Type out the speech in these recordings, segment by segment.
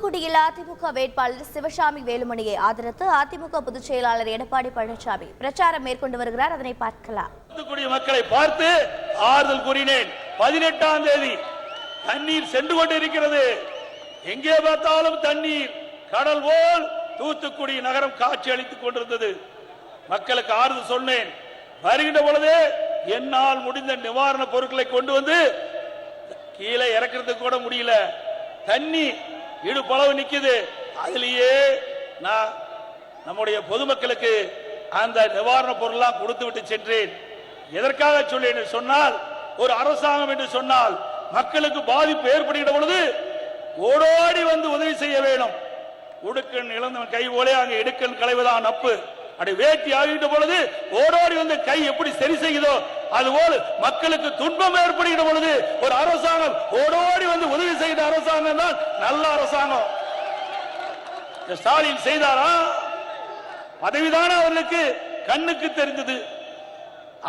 தூத்துக்குடியில் அதிமுக வேட்பாளர் சிவசாமி வேலுமணியை ஆதரித்து அதிமுக பொதுச் செயலாளர் எடப்பாடி பழனிசாமி பிரச்சாரம் மேற்கொண்டு வருகிறார். அதனை பார்க்கலாம். தூத்துக்குடி மக்களை பார்த்து ஆறுதல் கூறினேன். பதினெட்டாம் தேதி தண்ணீர் சென்று கொண்டிருக்கிறது. எங்கே பார்த்தாலும் தண்ணீர் கடல் போல் தூத்துக்குடி நகரம் காட்சி அளித்துக் கொண்டிருந்தது. மக்களுக்கு ஆறுதல் சொன்னேன். வருகின்ற பொழுது என்னால் முடிந்த நிவாரண பொருட்களை கொண்டு வந்து கீழே இறக்கிறது கூட முடியல. தண்ணி இடுப்பளவு நிக்குது. அதுலயே நான் நம்முடைய பொதுமக்களுக்கு அந்த நிவாரண பொருள்லாம் கொடுத்து விட்டு சென்றேன். எதற்காக சொல்லி என்று சொன்னால் ஒரு அரசாங்கம் என்று சொன்னால் மக்களுக்கு பாதிப்பு ஏற்படுகிற பொழுது ஓடோடி வந்து உதவி செய்ய வேணும். உடுக்கன் இழந்தவன் கை போலே அங்கே இடுக்கன் களைவதான் நப்பு அப்படி வேட்டி ஆகிட்ட பொழுது ஓடோடி வந்து கை எப்படி சரி செய்யுதோ அதுபோல் மக்களுக்கு துன்பம் ஏற்படுகிற பொழுது ஒரு அரசாங்கம் ஓடோடி வந்து உதவி செய்த அரசாங்கம் தான் நல்ல அரசாங்கம். ஸ்டாலின் செய்தாரா? பதவிதானே அவர்களுக்கு கண்ணுக்கு தெரிஞ்சது.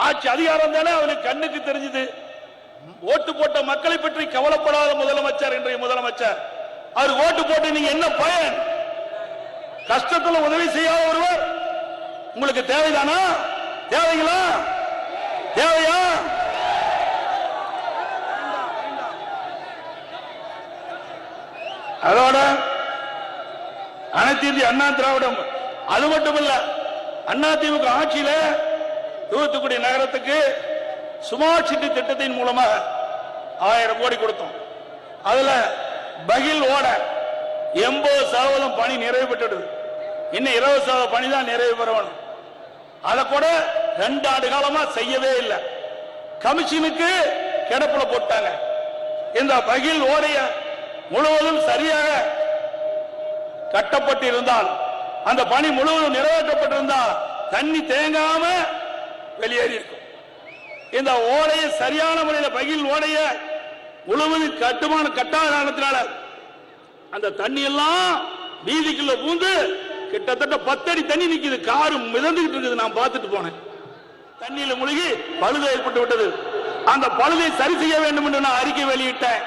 ஆட்சி அதிகாரம் தானே அவருக்கு கண்ணுக்கு தெரிஞ்சது. ஓட்டு போட்ட மக்களை பற்றி கவலைப்படாத முதலமைச்சர் இன்றைய முதலமைச்சர். அவர் ஓட்டு போட்டு நீங்க என்ன பயன்? கஷ்டத்துல உதவி செய்யாத ஒருவர் உங்களுக்கு தேவைதானா? தேவைங்களா? தேவையா? அதோட அனைத்து இந்திய அண்ணா திராவிடம் அது மட்டுமல்ல அண்ணா திமுக ஆட்சியில தூத்துக்குடி நகரத்துக்கு சுமார் சிட்டி திட்டத்தின் மூலமாக ஆயிரம் கோடி கொடுத்தோம். அதுல பகில் ஓட எண்பது சதவீதம் பணி நிறைவு பெற்றுடுது இன்னும் இருபது சதவீத பணி தான் நிறைவு பெறணும் அதை கூட ரெண்டு ஆண்டு காலமா செய்யவே இல்லை. கமிஷனுக்கு கிடப்புல போட்டாங்க. இந்த பகில் ஓடைய முழுவதும் சரியாக கட்டப்பட்டிருந்தால் அந்த பணி முழுவதும் நிறைவேற்றப்பட்டிருந்தால் தண்ணி தேங்காம வெளியேறி இருக்கும். இந்த ஓடையை சரியான முறையில் பகில் ஓடைய முழுவதும் கட்டுமான கட்டாத காரணத்தினால அந்த தண்ணி எல்லாம் வீதிக்குள்ள பூந்து கிட்டத்தட்ட பத்தடி தண்ணி நிக்குது. காரு மிதந்துகிட்டு இருக்குது. நான் பார்த்துட்டு போனேன். தண்ணியில முழுகி பழுது ஏற்பட்டு விட்டது. அந்த பழுதை சரி செய்ய வேண்டும் என்று நான் அறிக்கை வெளியிட்டேன்.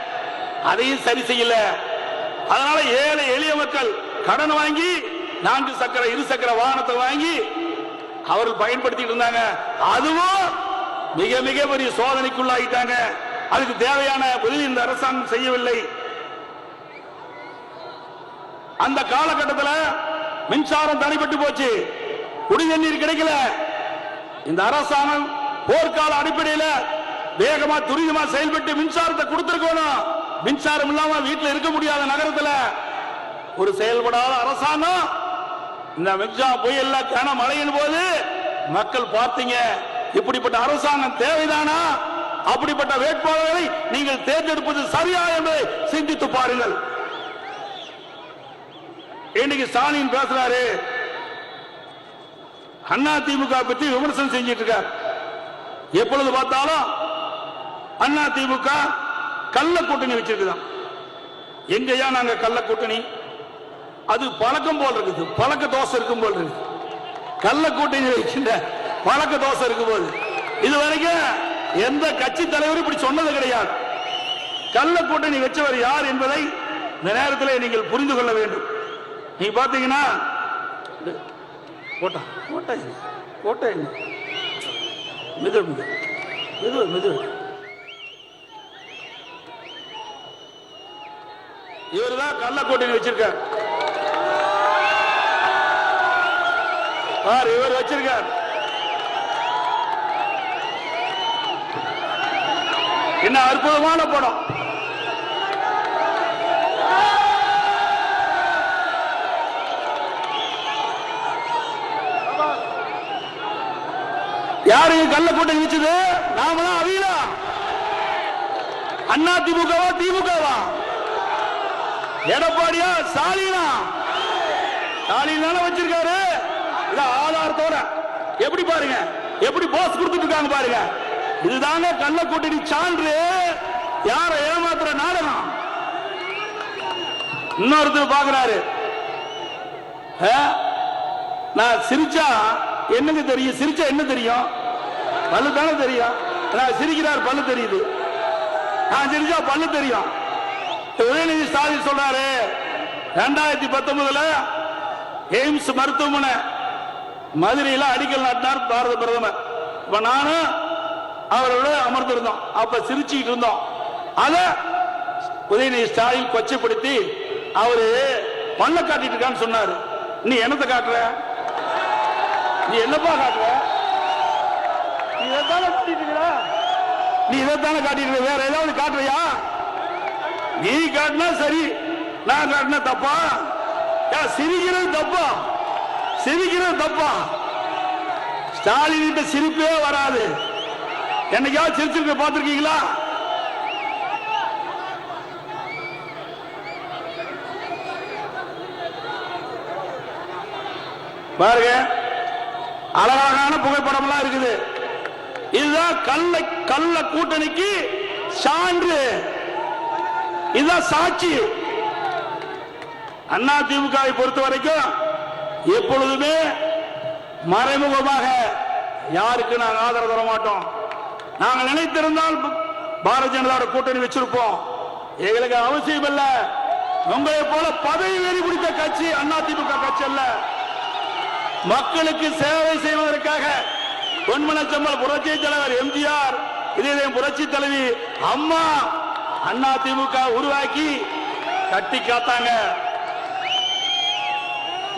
அதையும் சரி செய்யல. அதனால ஏழை எளிய மக்கள் கடன் வாங்கி நான்கு சக்கர இரு சக்கர வாகனத்தை வாங்கி அவர்கள் பயன்படுத்திட்டு இருந்தாங்க. அதுவும் மிக மிக பெரிய சோதனைக்குள்ளாகிட்டாங்க. அதுக்கு தேவையான உதவி இந்த அரசாங்கம் செய்யவில்லை. அந்த காலகட்டத்தில் மின்சாரம் தனிப்பட்டு போச்சு. குடிதண்ணீர் கிடைக்கல. இந்த அரசாங்கம் போர்க்கால அடிப்படையில் வேகமா துரிதமா செயல்பட்டு மின்சாரத்தை கொடுத்திருக்கணும். மின்சாரம் இல்லாம வீட்டில் இருக்க முடியாத நகரத்துல. ஒரு செயல்படாத அரசாங்கம் இந்த மின்சார புயல்ல கன மழையின் போது மக்கள் பார்த்தீங்க. இப்படிப்பட்ட அரசாங்கம் தேவைதானா? அப்படிப்பட்ட வேட்பாளர்களை நீங்கள் தேர்ந்தெடுப்பது சரியா என்பதை சிந்தித்து பாருங்கள். இன்னைக்கு ஸ்டாலின் பேசுறாரு. அண்ணா திமுக பற்றி விமர்சனம் செஞ்சிட்டு இருக்கார் எப்பொழுது பார்த்தாலும் அண்ணா திமுக கள்ள கூட்டணி வச்சிருக்குதான். எங்கயா நாங்க கள்ள கூட்டணி? அது பழக்கம் போல் இருக்குது. பழக்க தோசை இருக்கும் போல் இருக்கு கள்ள கூட்டணி வைக்கின்ற பழக்க தோசை இருக்கும் போது. இது வரைக்கும் எந்த கட்சி தலைவரும் இப்படி சொன்னது கிடையாது. கள்ள கூட்டணி வச்சவர் யார் என்பதை இந்த நேரத்தில் நீங்கள் புரிந்து கொள்ள வேண்டும். நீ பாத்தீங்கன்னா இது, போட்டா போட்டா மிது மிது மிது மிது இவர் தான் கள்ள வச்சிருக்கார். பார் இவர் வச்சிருக்கார். என்ன அற்புதமான படம். யாரு கள்ள கூட்டணி வச்சது நாமளா அவியலா? அண்ணா திமுகவா திமுகவா? எடப்பாடியா ஸ்டாலினா? ஸ்டாலின் வச்சிருக்காரு. இத ஆதாரத்தோட எப்படி பாருங்க? எப்படி போஸ் கொடுத்துட்டு இருக்காங்க பாருங்க. இதுதாங்க கள்ள கூட்டணி சான்று. யார ஏமாத்துற நாடகம்? இன்னொருத்தர் பாக்குறாரு ஆ? நான் சிரிச்சா என்னங்க தெரியும்? சிரிச்சா என்ன தெரியும்? பல்லு தானே தெரியும்? நான் சிரிக்கிறார் பல்லு தெரியுது. நான் சிரிச்சா பல்லு தெரியும். உதயநிதி ஸ்டாலின் சொல்றாரு ரெண்டாயிரத்தி பத்தொன்பதுல எய்ம்ஸ் மருத்துவமனை மதுரையில் அடிக்கல் நாட்டினார் பாரத பிரதமர். இப்ப நானும் அவரோட அமர்ந்திருந்தோம். அப்ப சிரிச்சுக்கிட்டு இருந்தோம். அத உதயநிதி ஸ்டாலின் கொச்சைப்படுத்தி அவரு பல்ல காட்டிட்டு இருக்கான்னு சொன்னாரு. நீ என்னத்தை காட்டுற? நீ என்னப்பா காட்டுற? இதைத்தானே காட்டிட்டு இருக்கிற நீ இதைத்தானே காட்டிட்டு இருக்க வேற ஏதாவது காட்டுறியா? நீ காட்டினா சரி நான் காட்டினா தப்பா? ஏன் சிரிக்கிறது தப்பா? சிரிக்கிறது தப்பா? ஸ்டாலின் கிட்ட சிரிப்பே வராது. என்னைக்காவது சிரிச்சிருக்க பார்த்துருக்கீங்களா? பாருங்க அழகழகான புகைப்படம்லாம் இருக்குது. இதுதான் கள்ள கள்ள கூட்டணிக்கு சான்று. இதுதான் சாட்சி. அண்ணா திமுகவை பொறுத்த வரைக்கும் எப்பொழுதுமே மறைமுகமாக யாருக்கு நாங்கள் ஆதரவு தர மாட்டோம். நாங்கள் நினைத்திருந்தால் பாரதிய ஜனதாவோட கூட்டணி வச்சிருப்போம். எங்களுக்கு அவசியம் இல்ல. உங்களை போல பதவி வெறி பிடித்த கட்சி அண்ணா திமுக கட்சி அல்ல. மக்களுக்கு சேவை செய்வதற்காக பொன்மனச்சம்பல் புரட்சி தலைவர் எம்ஜிஆர் இதயம் புரட்சி தலைவி அம்மா அண்ணா திமுக உருவாக்கி கட்டி காத்தாங்க.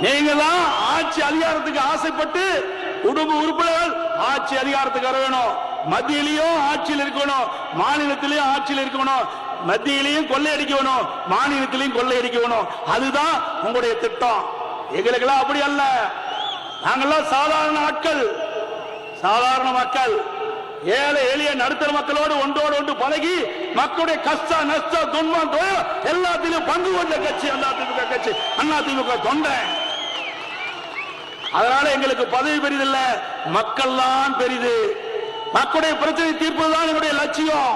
நீங்க தான் ஆட்சி அதிகாரத்துக்கு ஆசைப்பட்டு குடும்ப உறுப்பினர்கள் ஆட்சி அதிகாரத்துக்கு வர வேணும். மத்தியிலையும் ஆட்சியில் இருக்கணும் மாநிலத்திலையும் ஆட்சியில் இருக்கணும். மத்தியிலையும் கொள்ளையடிக்கணும் மாநிலத்திலையும் கொள்ளையடிக்கணும் அதுதான் உங்களுடைய திட்டம். எங்களுக்கெல்லாம் அப்படி அல்ல. நாங்கெல்லாம் சாதாரண ஆட்கள். சாதாரண மக்கள் ஏழை எளிய நடுத்தர மக்களோடு ஒன்றோடு ஒன்று பழகி மக்களுடைய கஷ்ட நஷ்ட துன்பம் எல்லாத்திலும் பங்கு கொண்ட கட்சி அண்ணா திமுக கட்சி அண்ணா திமுக தொண்டை. அதனால எங்களுக்கு பதவி பெரிதில்ல மக்கள் தான் பெரிது. மக்களுடைய பிரச்சனை தீர்ப்பதுதான் என்னுடைய லட்சியம்.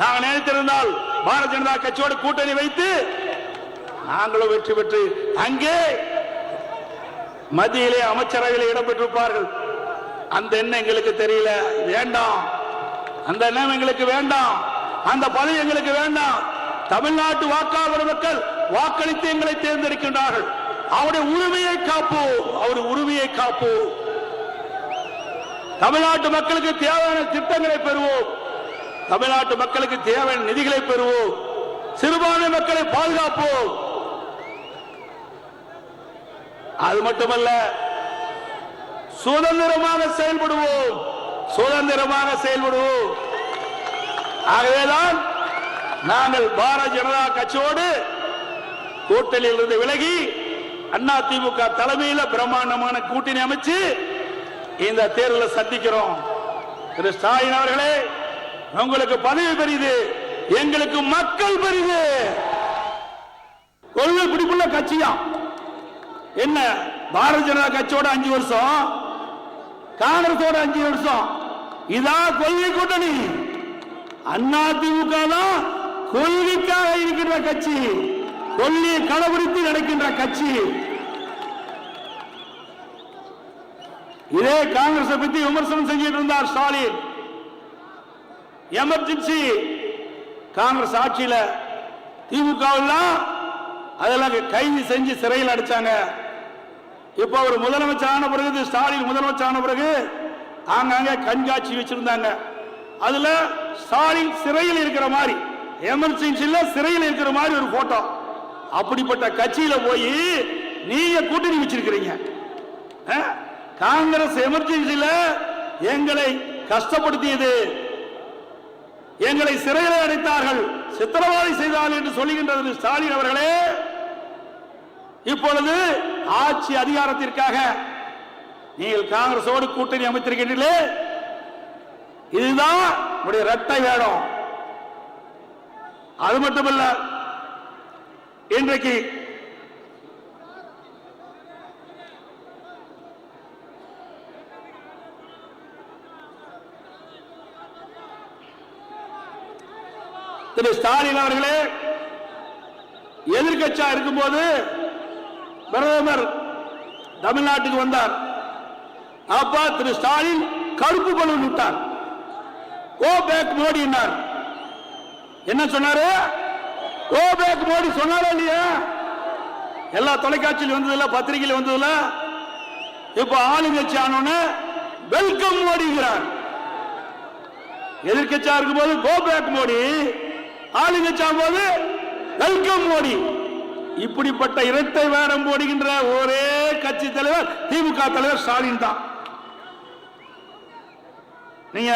நாங்க நினைத்திருந்தால் பாரதிய ஜனதா கட்சியோடு கூட்டணி வைத்து நாங்களும் வெற்றி பெற்று அங்கே மத்தியிலே அமைச்சரவையில் இடம்பெற்றிருப்பார்கள். அந்த எண்ணம் எங்களுக்கு தெரியல. வேண்டாம். அந்த எண்ணம் எங்களுக்கு வேண்டாம். அந்த பதவி எங்களுக்கு வேண்டாம். தமிழ்நாட்டு வாக்காளர் மக்கள் வாக்களித்து எங்களை தேர்ந்தெடுக்கின்றார்கள். அவருடைய உரிமையை காப்போம். அவருடைய உரிமையை காப்போம். தமிழ்நாட்டு மக்களுக்கு தேவையான திட்டங்களை பெறுவோம். தமிழ்நாட்டு மக்களுக்கு தேவையான நிதிகளை பெறுவோம். சிறுபான்மை மக்களை பாதுகாப்போம். அது மட்டுமல்ல சுதந்திரமாக செயல்படுவோம். சுதந்திரமாக செயல்படுவோம். ஆகவேதான் நாங்கள் பாரதிய ஜனதா கட்சியோடு கூட்டணியில் இருந்து விலகி அண்ணா திமுக தலைமையில் பிரம்மாண்டமான கூட்டணி அமைச்சு இந்த தேர்தலில் சந்திக்கிறோம். திரு ஸ்டாலின் அவர்களே உங்களுக்கு பதவி பெரிது எங்களுக்கு மக்கள் பெரிது. கொள்கை பிடிப்புள்ள கட்சியா? என்ன பாரதிய ஜனதா கட்சியோட அஞ்சு வருஷம்? காங்கிரஸோட அஞ்சு வருஷம். இதான் கொள்கை கூட்டணி. அண்ணா திமுக தான் கொள்கைக்காக இருக்கின்ற கட்சி. கொள்கையை கடைபிடித்து நடக்கின்ற கட்சி. இதே காங்கிரஸ் பத்தி விமர்சனம் செஞ்சிட்டு இருந்தார் ஸ்டாலின். எமர்ஜென்சி. காங்கிரஸ் ஆட்சியில் திமுக அதெல்லாம் கைது செஞ்சு சிறையில் அடைச்சாங்க. இப்ப அவர் முதலமைச்சரான பிறகு ஸ்டாலின் முதலமைச்சரான பிறகு ஆங்காங்க கண்காட்சி வச்சிருந்தாங்க. அதுல ஸ்டாலின் சிறையில் இருக்கிற மாதிரி எமர்ஜென்சில சிறையில் இருக்கிற மாதிரி ஒரு போட்டோ அப்படிப்பட்ட கட்சியில போய் நீங்க கூட்டணி வச்சிருக்கிறீங்க. காங்கிரஸ் எமர்ஜென்சில எங்களை கஷ்டப்படுத்தியது. எங்களை சிறையில் அடைத்தார்கள். சித்திரவதை செய்தார்கள் என்று சொல்லுகின்றது ஸ்டாலின் அவர்களே. இப்பொழுது ஆட்சி அதிகாரத்திற்காக நீங்கள் காங்கிரஸோடு கூட்டணி அமைத்திருக்கின்றீர்களே இதுதான் உடைய இரட்டை வேடம். அது மட்டுமல்ல இன்றைக்கு திரு ஸ்டாலின் அவர்களே எதிர்கட்சியா இருக்கும்போது பிரதமர் தமிழ்நாட்டுக்கு வந்தார். அப்ப திரு ஸ்டாலின் கருப்பு பலூன் விட்டார். கோ பேக் மோடி என்ன சொன்னாரு? கோ பேக் மோடி சொன்னாரா இல்லையா? எல்லா தொலைக்காட்சியில் வந்ததுல பத்திரிகையில் வந்ததுல. இப்ப ஆளுங்கட்சி ஆனோன்னு வெல்கம் மோடிங்கிறார் எதிர்கட்சியா இருக்கும்போது கோ பேக் மோடி ஆளுங்கட்சி ஆகும்போது வெல்கம் மோடி இப்படிப்பட்ட இரட்டை வேடம் போடுகின்ற ஒரே கட்சி தலைவர் திமுக தலைவர் ஸ்டாலின் தான். நீங்க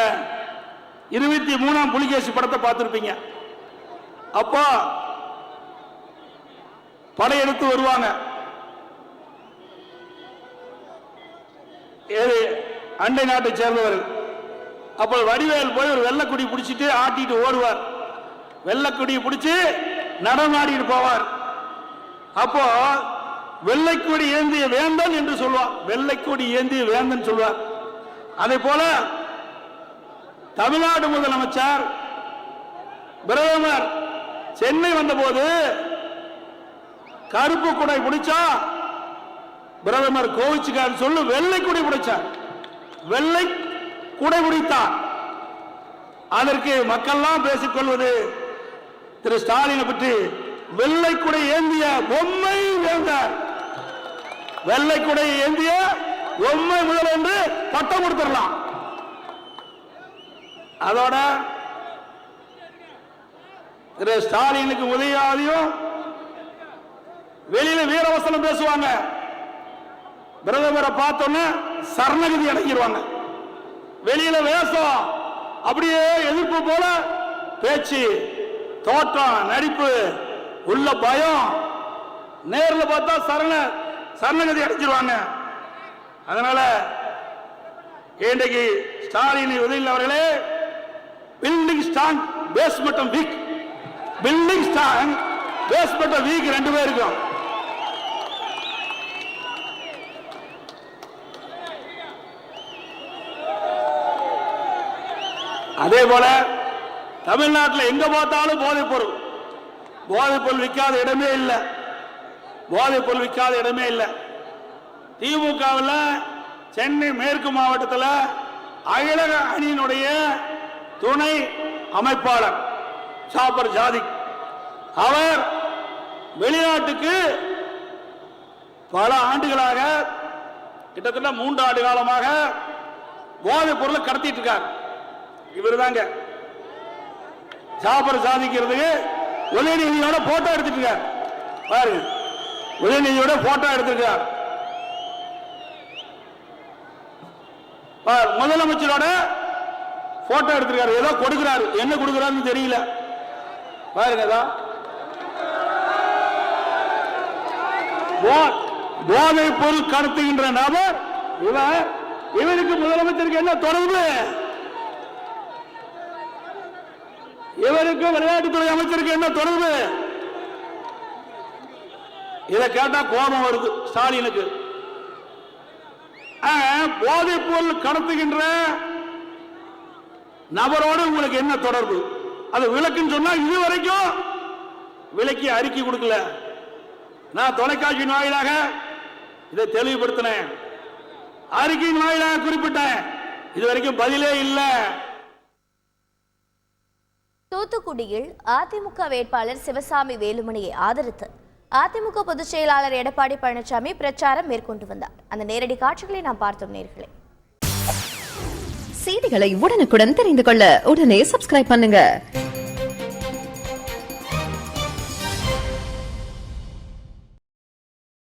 இருபத்தி மூணாம் புலிகேசி படத்தை பார்த்திருப்பீங்க. அப்போ படையெடுத்து வருவாங்க. அண்டை நாட்டை சேர்ந்தவர்கள். அப்போ வடிவேல் போய் ஒரு வெள்ளக்குடி பிடிச்சிட்டு ஆட்டிட்டு ஓடுவார். வெள்ளக்குடியை பிடிச்சி நடமாடிட்டு போவார். அப்போ வெள்ளைக்கொடி ஏந்திய வேந்தன் என்று சொல்வார். வெள்ளைக்கொடி ஏந்திய வேந்தன் சொல்வார். அதே போல தமிழ்நாடு முதலமைச்சர் பிரதமர் சென்னை வந்தபோது கருப்பு குடை பிடிச்சா பிரதமர் கோவிச்சுக்கார் சொல்லு வெள்ளை குடை பிடிச்சார். வெள்ளை குடை பிடித்தார். அதற்கு மக்கள்லாம் பேசிக்கொள்வது திரு ஸ்டாலினை பற்றி வெள்ளை குடை ஏந்திய பொம்மை வேந்தார். வெள்ளை குடை ஏந்திய பொம்மை முதல் என்று பட்டம் கொடுத்துடலாம். அதோட திரு ஸ்டாலினுக்கு உதயாதியும் வெளியில வீரவசனம் பேசுவாங்க. பிரதமரை பார்த்தோன்னே சரணகதி அடங்கிடுவாங்க வெளியில வேஷம் அப்படியே எதிர்ப்பு போல பேச்சு தோற்றம் நடிப்பு உள்ள பயம். நேரில் பார்த்தா சரண சரணகதி அடைஞ்சிருவாங்க. அதனால இன்றைக்கு ஸ்டாலின் உதயில் அவர்களே பில்டிங் ஸ்ட்ராங் பேஸ் மட்டும் வீக் பில்டிங் ஸ்ட்ராங் பேஸ் மட்டும் வீக் ரெண்டு பேருக்கும் அதே போல தமிழ்நாட்டில் எங்க பார்த்தாலும் போதைப் பொருள். போதைப் பொருள் விற்காத இடமே இல்லை. போதைப் பொருள் விற்காத இடமே இல்லை. திமுகவில் சென்னை மேற்கு மாவட்டத்தில் அகிலக அணியினுடைய துணை அமைப்பாளர் சாப்பர் ஜாதி. அவர் வெளிநாட்டுக்கு பல ஆண்டுகளாக கிட்டத்தட்ட மூன்று ஆண்டு காலமாக போதைப் பொருளை கடத்திட்டு இருக்கார். இவர் தாங்க சாப்பர் சாதிக்கிறதுக்கு உதயநிதியோட போட்டோ எடுத்துட்டு பாருங்க உதயநிதியோட போட்டோ எடுத்திருக்கார் முதலமைச்சரோட போட்டோ எடுத்திருக்காரு. ஏதோ கொடுக்கிறாரு. என்ன கொடுக்கிறாருன்னு தெரியல. பாருங்க போதை பொருள் கடத்துகின்ற நபர் இவர் இவருக்கு முதலமைச்சருக்கு என்ன தொடர்பு? இவருக்கும் விளையாட்டுத்துறை அமைச்சருக்கு என்ன தொடர்பு? இதை கேட்டா கோபம் வருது ஸ்டாலினுக்கு. போதைப் பொருள் கடத்துகின்ற நபரோடு உங்களுக்கு என்ன தொடர்பு? அது விளக்குன்னு சொன்னா இது வரைக்கும் விலக்கி அறிக்கை கொடுக்கல. நான் தொலைக்காட்சியின் வாயிலாக இதை தெளிவுபடுத்தினேன். அறிக்கையின் வாயிலாக குறிப்பிட்டேன். இது வரைக்கும் பதிலே இல்லை. தூத்துக்குடியில் அதிமுக வேட்பாளர் சிவசாமி வேலுமணியை ஆதரித்து அதிமுக பொதுச் செயலாளர் எடப்பாடி பழனிசாமி பிரச்சாரம் மேற்கொண்டு வந்தார். அந்த நேரடி காட்சிகளை நாம் பார்த்தோம் நேர்களே. செய்திகளை உடனுக்குடன் தெரிந்து கொள்ள உடனே சப்ஸ்கிரைப் பண்ணுங்க.